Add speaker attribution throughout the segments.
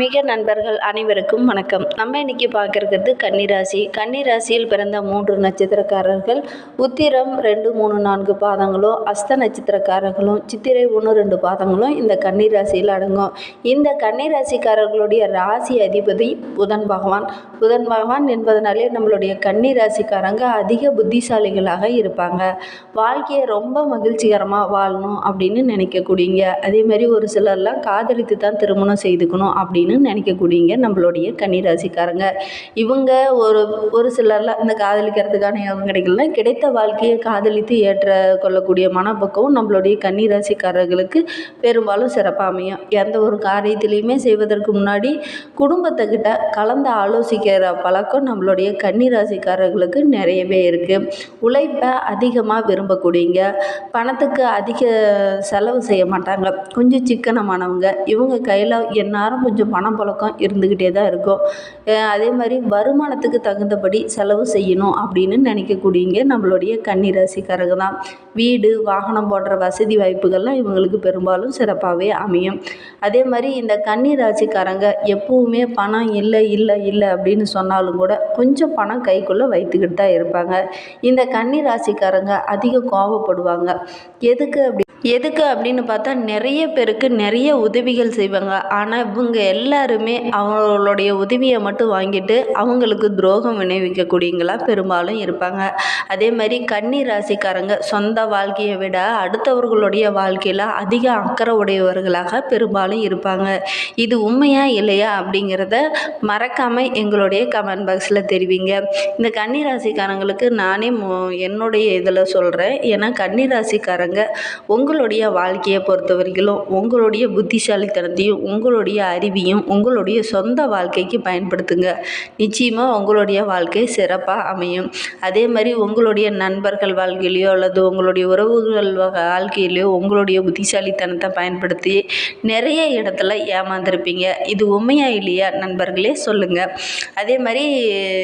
Speaker 1: மிக நண்பர்கள் அனைவருக்கும் வணக்கம். நம்ம இன்னைக்கு பார்க்கறது கன்னிராசி. கன்னிராசியில் பிறந்த மூன்று நட்சத்திரக்காரர்கள். உத்திரம் ரெண்டு மூணு நான்கு பாதங்களும் அஸ்த நட்சத்திரக்காரர்களும் சித்திரை ஒன்று ரெண்டு பாதங்களும் இந்த கன்னிராசியில் அடங்கும். இந்த கன்னிராசிக்காரர்களுடைய ராசி அதிபதி புதன் பகவான். புதன் பகவான் என்பதனாலே நம்மளுடைய கன்னிராசிக்காரங்க அதிக புத்திசாலிகளாக இருப்பாங்க. வாழ்க்கையை ரொம்ப மகிழ்ச்சிகரமாக வாழணும் அப்படின்னு நினைக்கக்கூடியங்க. அதே மாதிரி ஒரு சிலர்லாம் காதலித்து தான் திருமணம் செய்துக்கணும் அப்படின்னு நினைக்கக்கூடியங்க நம்மளுடைய கன்னிராசிக்காரங்க. இவங்க ஒரு ஒரு சிலர்லாம் இந்த காதலிக்கிறதுக்கான யோகம் கிடைக்கலனா கிடைத்த வாழ்க்கையை காதலித்து ஏற்ற கொள்ளக்கூடிய மனப்பக்குவம் நம்மளுடைய கன்னிராசிக்காரர்களுக்கு பெரும்பாலும் சிறப்பாக அமையும். எந்த ஒரு காரியத்திலையுமே செய்வதற்கு முன்னாடி குடும்பத்துக்கிட்ட கலந்து ஆலோசிக்கிற பழக்கம் நம்மளுடைய கன்னிராசிக்காரர்களுக்கு நிறையவே இருக்குது உழைப்பை அதிகமாக விரும்பக்கூடியங்க. பணத்துக்கு அதிக செலவு செய்ய மாட்டாங்க. கொஞ்சம் சிக்கனமானவங்க. இவங்க கையில் எந்நேரம் கொஞ்சம் பணப்புழக்கம் இருந்துக்கிட்டே தான் இருக்கும். அதே மாதிரி வருமானத்துக்கு தகுந்தபடி செலவு செய்யணும் அப்படின்னு நினைக்கக்கூடியங்க நம்மளுடைய கன்னிராசிக்காரங்க தான். வீடு வாகனம் போன்ற வசதி வாய்ப்புகள்லாம் இவங்களுக்கு பெரும்பாலும் சிறப்பாகவே அமையும். அதே மாதிரி இந்த கன்னிராசிக்காரங்க எப்பவுமே பணம் இல்லை இல்லை இல்லை அப்படின்னு சொன்னாலும் கூட கொஞ்சம் பணம் கைக்குள்ளே வைத்துக்கிட்டு தான் இருப்பாங்க. இந்த கன்னிராசிக்காரங்க அதிக கோபப்படுவாங்க எதுக்கு அப்படி எதுக்கு அப்படின்னு பார்த்தா நிறைய பேருக்கு நிறைய உதவிகள் செய்வாங்க. ஆனால் இவங்க எல்லாருமே அவங்களுடைய உதவியை மட்டும் வாங்கிட்டு அவங்களுக்கு துரோகம் விளைவிக்கக்கூடியங்களா பெரும்பாலும் இருப்பாங்க. அதே மாதிரி கன்னி ராசிக்காரங்க சொந்த வாழ்க்கையை விட அடுத்தவர்களுடைய வாழ்க்கையில் அதிக அக்கறை உடையவர்களாக பெரும்பாலும் இருப்பாங்க. இது உண்மையா இல்லையா அப்படிங்கிறத மறக்காமல் எங்களுடைய கமெண்ட் பாக்ஸில் தெரிவிங்க. இந்த கன்னி ராசிக்காரங்களுக்கு நானே என்னுடைய இதில் சொல்கிறேன் ஏன்னா கன்னி ராசிக்காரங்க உங்களுடைய வாழ்க்கையை பொறுத்த வரைக்கும் உங்களுடைய புத்திசாலித்தனத்தையும் உங்களுடைய அறிவையும் உங்களுடைய சொந்த வாழ்க்கைக்கு பயன்படுத்துங்க. நிச்சயமாக உங்களுடைய வாழ்க்கை சிறப்பாக அமையும். அதே மாதிரி உங்களுடைய நண்பர்கள் வாழ்க்கையிலையோ அல்லது உங்களுடைய உறவுகள் வாழ்க்கையிலையோ உங்களுடைய புத்திசாலித்தனத்தை பயன்படுத்தி நிறைய இடத்துல ஏமாந்துருப்பீங்க. இது உண்மையா இல்லையா நண்பர்களே சொல்லுங்கள் அதே மாதிரி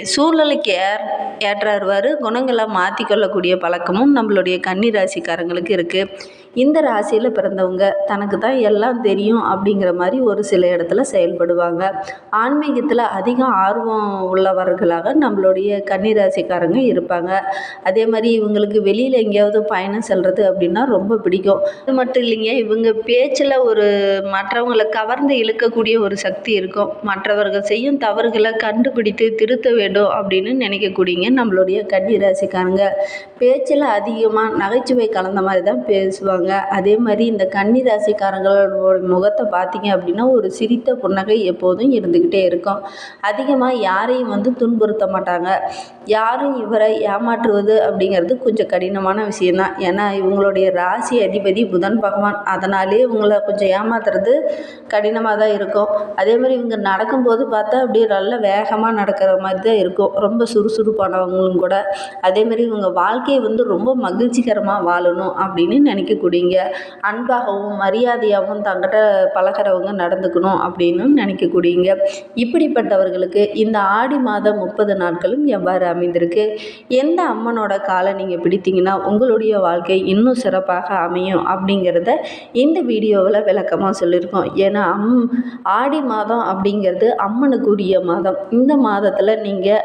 Speaker 1: சூழ்நிலைக்கு ஏற் ஏற்றாருவாறு குணங்களை மாற்றிக்கொள்ளக்கூடிய பழக்கமும் நம்மளுடைய கன்னி ராசிக்காரங்களுக்கு இருக்குது இந்த ராசியில் பிறந்தவங்க தனக்கு தான் எல்லாம் தெரியும் அப்படிங்கிற மாதிரி ஒரு சில இடத்துல செயல்படுவாங்க. ஆன்மீகத்தில் அதிக ஆர்வம் உள்ளவர்களாக நம்மளுடைய கன்னி ராசிக்காரங்க இருப்பாங்க. அதே மாதிரி இவங்களுக்கு வெளியில் எங்கேயாவது பயணம் செல்வது அப்படின்னா ரொம்ப பிடிக்கும். அது மட்டும் இல்லைங்க இவங்க பேச்சில் ஒரு மற்றவங்களை கவர்ந்து இழுக்கக்கூடிய ஒரு சக்தி இருக்கும். மற்றவர்கள் செய்யும் தவறுகளை கண்டுபிடித்து திருத்த வேண்டும் அப்படின்னு நினைக்கக்கூடியங்க நம்மளுடைய கன்னி ராசிக்காரங்க பேச்சில் அதிகமாக நகைச்சுவை கலந்த மாதிரி தான் பேசுவாங்க. அதே மாதிரி இந்த கன்னி ராசிக்காரங்களோட முகத்தை பார்த்தீங்க அப்படின்னா ஒரு சிரித்த புன்னகை எப்போதும் இருந்துக்கிட்டே இருக்கும். அதிகமாக யாரையும் வந்து துன்புறுத்த மாட்டாங்க. யாரும் இவரை ஏமாற்றுவது அப்படிங்கிறது கொஞ்சம் கடினமான விஷயந்தான் ஏன்னா இவங்களுடைய ராசி அதிபதி புதன் பகவான். அதனாலே இவங்கள கொஞ்சம் ஏமாத்துறது கடினமாக தான் இருக்கும். அதே மாதிரி இவங்க நடக்கும்போது பார்த்தா அப்படியே நல்ல வேகமாக நடக்கிற மாதிரி தான் இருக்கும். ரொம்ப சுறுசுறுப்பானவங்களும் கூட. அதே மாதிரி இவங்க வாழ்க்கையை வந்து ரொம்ப மகிழ்ச்சிகரமாக வாழணும் அப்படின்னு நினைக்கக்கூடியங்க அன்பாகவும் மரியாதையாகவும் தங்கிட்ட பழகிறவங்க நடந்துக்கணும் அப்படின்னு நினைக்கக்கூடியங்க. இப்படிப்பட்டவர்களுக்கு இந்த ஆடி மாதம் முப்பது நாட்களும் எவ்வாறு அமைந்திருக்கு? எந்த அம்மனோட காலை நீங்கள் பிடித்தீங்கன்னா உங்களுடைய வாழ்க்கை இன்னும் சிறப்பாக அமையும் அப்படிங்கிறத இந்த வீடியோவில் விளக்கமாக சொல்லியிருக்கோம். ஏன்னா அம் ஆடி மாதம் அப்படிங்கிறது அம்மனுக்குரிய மாதம். இந்த மாதத்தில் நீங்கள்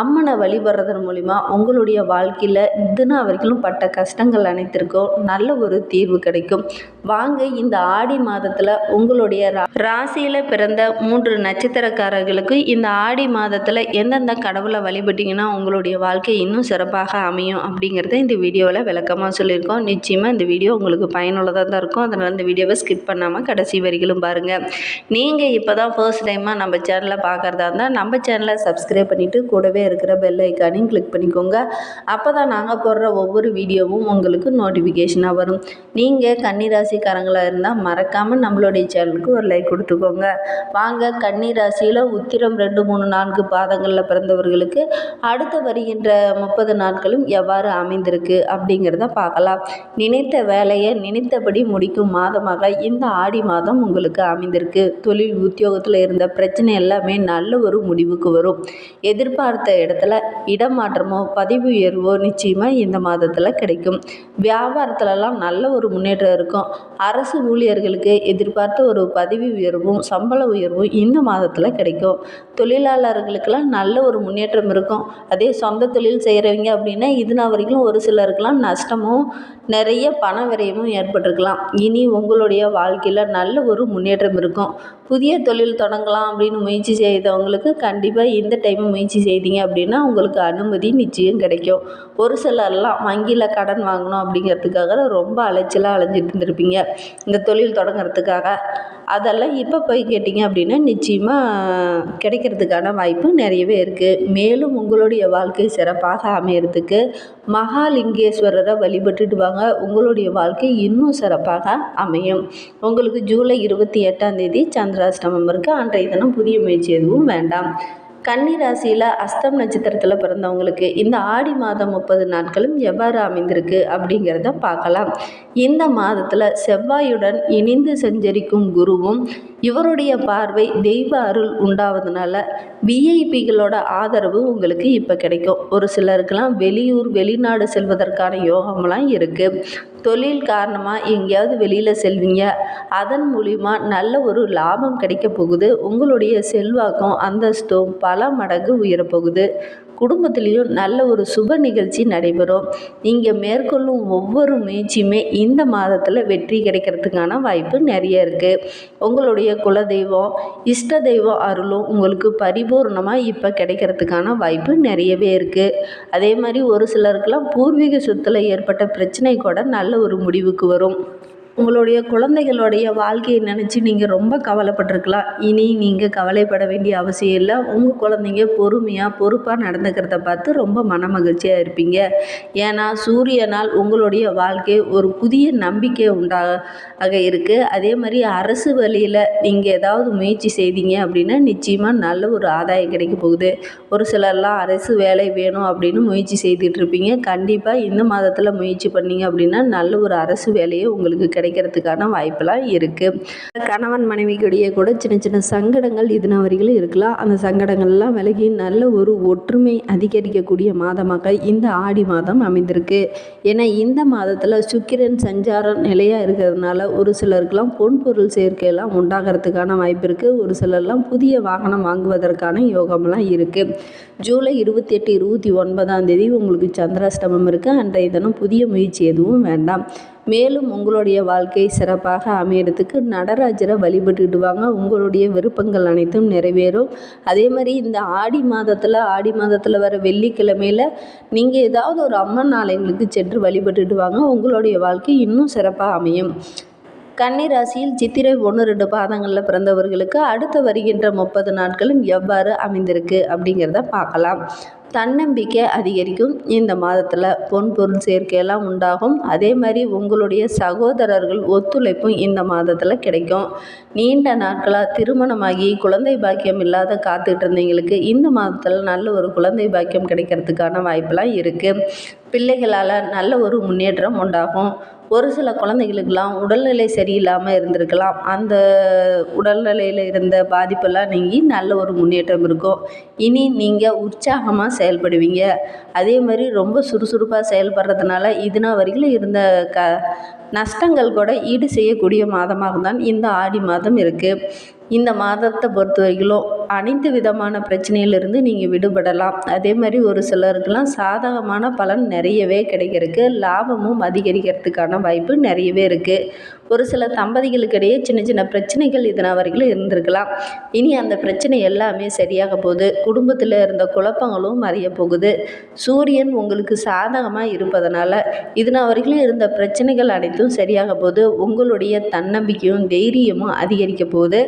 Speaker 1: அம்மனை வழிபடுறதன் மூலிமா உங்களுடைய வாழ்க்கையில் இதுனா வரைக்கும் பட்ட கஷ்டங்கள் அனைத்திற்கும் நல்ல ஒரு தீர்வு கிடைக்கும். வாங்க இந்த ஆடி மாதத்தில் உங்களுடைய ராசியில் பிறந்த மூன்று நட்சத்திரக்காரர்களுக்கு இந்த ஆடி மாதத்தில் எந்தெந்த கடவுளை வழிபட்டிங்கன்னா உங்களுடைய வாழ்க்கை இன்னும் சிறப்பாக அமையும் அப்படிங்கிறத இந்த வீடியோவில் விளக்கமாக சொல்லியிருக்கோம். நிச்சயமாக இந்த வீடியோ உங்களுக்கு பயனுள்ளதாக தான் இருக்கும். அதனால் இந்த வீடியோவை ஸ்கிப் பண்ணாமல் கடைசி வரிகளும் பாருங்கள் நீங்கள் இப்போ தான் ஃபர்ஸ்ட் டைமாக நம்ம சேனலை பார்க்குறதா இருந்தால் நம்ம சேனலை சப்ஸ்கிரைப் பண்ணிவிட்டு கூடவே இருக்கிற பெல் ஐக்கானையும் கிளிக் பண்ணிக்கோங்க. அப்போ தான் நாங்கள் போடுற ஒவ்வொரு வீடியோவும் உங்களுக்கு நோட்டிஃபிகேஷனாக வரும். நீங்கள் கன்னிராசிக்காரங்களாக இருந்தால் மறக்காமல் நம்மளுடைய சேனலுக்கு ஒரு லைக் கொடுத்துக்கோங்க. வாங்க கன்னிராசியில் உத்திரம் ரெண்டு மூணு நான்கு பாதங்களில் பிறந்தவர்களுக்கு அடுத்து வருகின்ற முப்பது நாட்களும் எவ்வாறு அமைந்திருக்கு அப்படிங்கிறத பார்க்கலாம். நினைத்த வேலையை நினைத்தபடி முடிக்கும் மாதமாக இந்த ஆடி மாதம் உங்களுக்கு அமைந்திருக்கு. தொழில் உத்தியோகத்தில் இருந்த பிரச்சனை எல்லாமே நல்ல ஒரு முடிவுக்கு வரும். எதிர்பார்த்த இடத்துல இடமாற்றமோ பதிவு உயர்வோ நிச்சயமாக இந்த மாதத்தில் கிடைக்கும். வியாபாரத்துலலாம் நல்ல ஒரு முன்னேற்றம் இருக்கும். அரசு ஊழியர்களுக்கு எதிர்பார்த்த ஒரு பதவி உயர்வும் சம்பள உயர்வும் இந்த மாதத்தில் கிடைக்கும். தொழிலாளர்களுக்கெல்லாம் நல்ல ஒரு முன்னேற்றம் இருக்கும். அதே சொந்த தொழில் செய்கிறவங்க அப்படின்னா இது நாள் வரைக்கும் ஒரு சிலருக்கெல்லாம் நஷ்டமும் நிறைய பண விரயமும் ஏற்பட்டிருக்கலாம். இனி உங்களுடைய வாழ்க்கையில் நல்ல ஒரு முன்னேற்றம் இருக்கும். புதிய தொழில் தொடங்கலாம் அப்படின்னு முயற்சி செய்தவங்களுக்கு கண்டிப்பாக இந்த டைம் முயற்சி செய்தீங்க அப்படின்னா உங்களுக்கு அனுமதி நிச்சயம் கிடைக்கும். ஒரு சிலர்லாம் வங்கியில் கடன் வாங்கணும் அப்படிங்கிறதுக்காக ரொம்ப அலைச்சலாக அலைஞ்சிட்டு இருந்திருப்பீங்க. இந்த தொழில் தொடங்குறதுக்காக. அதெல்லாம் இப்போ போய் கேட்டிங்க அப்படின்னா நிச்சயமாக கிடைக்கிறதுக்கான வாய்ப்பு நிறையவே இருக்குது மேலும் உங்களுடைய வாழ்க்கை சிறப்பாக அமையறதுக்கு மகாலிங்கேஸ்வரரை வழிபட்டுட்டு வாங்க. உங்களுடைய வாழ்க்கை இன்னும் சிறப்பாக அமையும். உங்களுக்கு ஜூலை இருபத்தி எட்டாம் தேதி சந்திராஷ்டமம் இருக்குது அன்றைய தினம் புதிய முயற்சி எதுவும் வேண்டாம். கன்னி ராசியில் அஸ்தம் நட்சத்திரத்தில் பிறந்தவங்களுக்கு இந்த ஆடி மாதம் முப்பது நாட்களும் எவ்வாறு அமைந்திருக்கு அப்படிங்கிறத பார்க்கலாம். இந்த மாதத்தில் செவ்வாயுடன் இணைந்து சஞ்சரிக்கும் குருவும் இவருடைய பார்வை தெய்வ அருள் உண்டாவதுனால விஐபிகளோட ஆதரவு உங்களுக்கு இப்போ கிடைக்கும். ஒரு சிலருக்கெல்லாம் வெளியூர் வெளிநாடு செல்வதற்கான யோகம்லாம் இருக்குது தொழில் காரணமாக எங்கேயாவது வெளியில் செல்வீங்க. அதன் மூலிமா நல்ல ஒரு லாபம் கிடைக்க போகுது. உங்களுடைய செல்வாக்கும் அந்தஸ்தும் பல மடங்கு உயரப்போகுது குடும்பத்துலேயும் நல்ல ஒரு சுப நிகழ்ச்சி நடைபெறும். நீங்கள் மேற்கொள்ளும் ஒவ்வொரு முயற்சியுமே இந்த மாதத்தில் வெற்றி கிடைக்கிறதுக்கான வாய்ப்பு நிறைய இருக்குது உங்களுடைய குலதெய்வம் இஷ்ட தெய்வம் அருளும் உங்களுக்கு பரிபூர்ணமாக இப்போ கிடைக்கிறதுக்கான வாய்ப்பு நிறையவே இருக்குது அதே மாதிரி ஒரு சிலருக்கெல்லாம் பூர்வீக சொத்தில் ஏற்பட்ட பிரச்சனை கூட நல்ல ஒரு முடிவுக்கு வரும். உங்களுடைய குழந்தைகளுடைய வாழ்க்கையை நினச்சி நீங்கள் ரொம்ப கவலைப்பட்டிருக்கலாம். இனி நீங்கள் கவலைப்பட வேண்டிய அவசியம் இல்லை. உங்கள் குழந்தைங்க பொறுமையாக பொறுப்பாக நடந்துக்கிறத பார்த்து ரொம்ப மன மகிழ்ச்சியாக இருப்பீங்க. ஏன்னா சூரியனால் உங்களுடைய வாழ்க்கை ஒரு புதிய நம்பிக்கை உண்டாக இருக்குது அதே மாதிரி அரசு வழியில் நீங்கள் ஏதாவது முயற்சி செய்தீங்க அப்படின்னா நிச்சயமாக நல்ல ஒரு ஆதாயம் கிடைக்க போகுது. ஒரு சிலர்லாம் அரசு வேலை வேணும் அப்படின்னு முயற்சி செய்துட்டு இருப்பீங்க. கண்டிப்பாக இந்த மாதத்தில் முயற்சி பண்ணீங்க அப்படின்னா நல்ல ஒரு அரசு வேலையை உங்களுக்கு கிடைக்கும். கிடைக்கிறதுக்கான வாய்ப்பெல்லாம் இருக்குது கணவன் மனைவிக்கிடையே கூட சின்ன சின்ன சங்கடங்கள் இதன வரைகளும் இருக்கலாம். அந்த சங்கடங்கள்லாம் விலகி நல்ல ஒரு ஒற்றுமை அதிகரிக்கக்கூடிய மாதமாக இந்த ஆடி மாதம் அமைந்திருக்கு. ஏன்னா இந்த மாதத்தில் சுக்கிரன் சஞ்சார நிலையாக இருக்கிறதுனால ஒரு சிலருக்கெல்லாம் பொன் பொருள் சேர்க்கையெல்லாம் உண்டாகிறதுக்கான வாய்ப்பு இருக்குது ஒரு சிலர்லாம் புதிய வாகனம் வாங்குவதற்கான யோகம்லாம் இருக்குது ஜூலை இருபத்தி எட்டு இருபத்தி ஒன்பதாம் தேதி உங்களுக்கு சந்திராஷ்டமம் இருக்குது அன்றைய தினம் புதிய முயற்சி எதுவும் வேண்டாம். மேலும் உங்களுடைய வாழ்க்கை சிறப்பாக அமையறதுக்கு நடராஜரை வழிபட்டுடுவாங்க உங்களுடைய விருப்பங்கள் அனைத்தும் நிறைவேறும். அதே மாதிரி இந்த ஆடி மாதத்தில் ஆடி மாதத்தில் வர வெள்ளிக்கிழமையில் நீங்கள் ஏதாவது ஒரு அம்மன் ஆலயங்களுக்கு சென்று வழிபட்டுட்டு வாங்க உங்களுடைய வாழ்க்கை இன்னும் சிறப்பாக அமையும். கன்னி ராசியில் சித்திரை ஒன்று ரெண்டு பாதங்களில் பிறந்தவர்களுக்கு அடுத்து வருகின்ற முப்பது நாட்களும் எவ்வாறு அமைந்திருக்கு அப்படிங்கிறத பார்க்கலாம். தன்னம்பிக்கை அதிகரிக்கும். இந்த மாதத்தில் பொன் பொருள் சேர்க்கையெல்லாம் உண்டாகும். அதே மாதிரி உங்களுடைய சகோதரர்கள் ஒத்துழைப்பும் இந்த மாதத்தில் கிடைக்கும். நீண்ட நாட்களாக திருமணமாகி குழந்தை பாக்கியம் இல்லாத காத்துக்கிட்டு இருந்தவங்களுக்கு இந்த மாதத்தில் நல்ல ஒரு குழந்தை பாக்கியம் கிடைக்கிறதுக்கான வாய்ப்பெல்லாம் இருக்குது பிள்ளைகளால் நல்ல ஒரு முன்னேற்றம் உண்டாகும். ஒரு சில குழந்தைகளுக்கெல்லாம் உடல்நிலை சரியில்லாமல் இருந்திருக்கலாம். அந்த உடல்நிலையில் இருந்த பாதிப்பெல்லாம் நீங்கி நல்ல ஒரு முன்னேற்றம் இருக்கும். இனி நீங்கள் உற்சாகமாக செயல்படுவீங்க. அதே மாதிரி ரொம்ப சுறுசுறுப்பாக செயல்படுறதுனால இதுனா வரைக்கும் இருந்த க நஷ்டங்கள் கூட ஈடு செய்யக்கூடிய மாதமாக தான் இந்த ஆடி மாதம் இருக்குது இந்த மாதத்தை பொறுத்த வரைக்கும் அனைத்து விதமான பிரச்சனையிலிருந்து நீங்கள் விடுபடலாம். அதே மாதிரி ஒரு சிலருக்கெல்லாம் சாதகமான பலன் நிறையவே கிடைக்கிறதுக்கு லாபமும் அதிகரிக்கிறதுக்கான வாய்ப்பு நிறையவே இருக்குது ஒரு சில தம்பதிகளுக்கிடையே சின்ன சின்ன பிரச்சனைகள் இதனால் வரைக்கும் இருந்திருக்கலாம். இனி அந்த பிரச்சனை எல்லாமே சரியாக போகுது. குடும்பத்தில் இருந்த குழப்பங்களும் மறைய போகுது. சூரியன் உங்களுக்கு சாதகமாக இருப்பதனால இதனால் வரைக்கும் இருந்த பிரச்சனைகள் அனைத்தும் சரியாக போகுது. உங்களுடைய தன்னம்பிக்கையும் தைரியமும் அதிகரிக்க போகுது.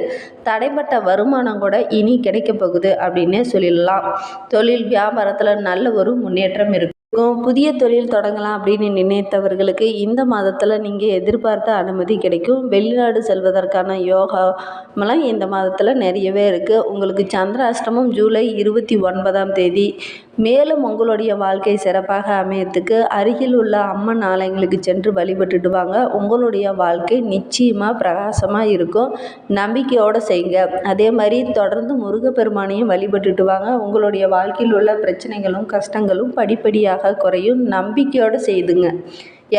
Speaker 1: தடைப்பட்ட வருமானம் கூட இனி கிடைக்க போகுது அப்படின்னே சொல்லிடலாம் தொழில் வியாபாரத்தில் நல்ல ஒரு முன்னேற்றம் இருக்கும். புதிய தொழில் தொடங்கலாம் அப்படின்னு நினைத்தவர்களுக்கு இந்த மாதத்தில் நீங்கள் எதிர்பார்த்த அனுமதி கிடைக்கும். வெளிநாடு செல்வதற்கான யோகாமெல்லாம் இந்த மாதத்தில் நிறையவே இருக்குது உங்களுக்கு சந்திராஷ்டமம் ஜூலை இருபத்தி ஒன்பதாம் தேதி. மேலும் உங்களுடைய வாழ்க்கை சிறப்பாக அமையத்துக்கு அருகில் உள்ள அம்மன் ஆலயங்களுக்கு சென்று வழிபட்டுட்டு வாங்க. உங்களுடைய வாழ்க்கை நிச்சயமாக பிரகாசமாக இருக்கும். நம்பிக்கையோடு செய்யுங்க அதே மாதிரி தொடர்ந்து முருகப்பெருமானையும் வழிபட்டுட்டு வாங்க. உங்களுடைய வாழ்க்கையில் உள்ள பிரச்சனைகளும் கஷ்டங்களும் படிப்படியாக குறையும். நம்பிக்கையோடு செய்துங்க.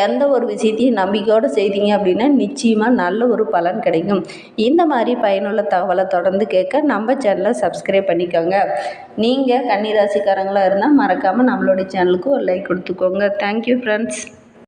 Speaker 1: எந்த ஒரு விஷயத்தையும் நம்பிக்கையோடு செய்தீங்க அப்படின்னா நிச்சயமாக நல்ல ஒரு பலன் கிடைக்கும். இந்த மாதிரி பயனுள்ள தகவலை தொடர்ந்து கேட்க நம்ம சேனலை சப்ஸ்கிரைப் பண்ணிக்கோங்க. நீங்கள் கன்னிராசிக்காரங்களாக இருந்தால் மறக்காமல் நம்மளுடைய சேனலுக்கு ஒரு லைக் கொடுத்துக்கோங்க. Thank you friends